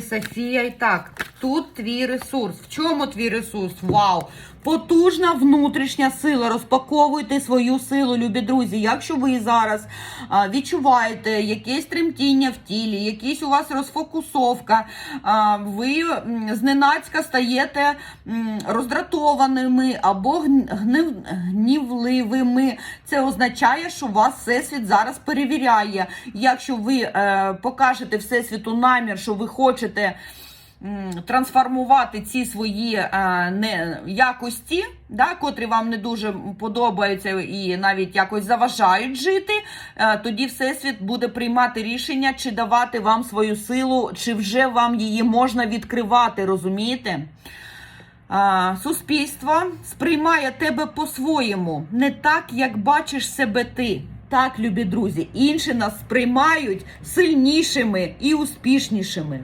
Софія, і так, тут твій ресурс. В чому твій ресурс? Вау! Потужна внутрішня сила. Розпаковуйте свою силу, любі друзі. Якщо ви зараз відчуваєте якесь тремтіння в тілі, якісь у вас розфокусовка, ви зненацька стаєте роздратованими або гнівливими. Це означає, що вас всесвіт зараз перевіряє. Якщо ви е, покажете всесвіту намір, що ви хочете трансформувати ці свої е, не, якості, да, котрі вам не дуже подобаються і навіть якось заважають жити, е, тоді Всесвіт буде приймати рішення, чи давати вам свою силу, чи вже вам її можна відкривати, розумієте? А, суспільство сприймає тебе по-своєму, не так, як бачиш себе ти. Так, любі друзі, інші нас сприймають сильнішими і успішнішими.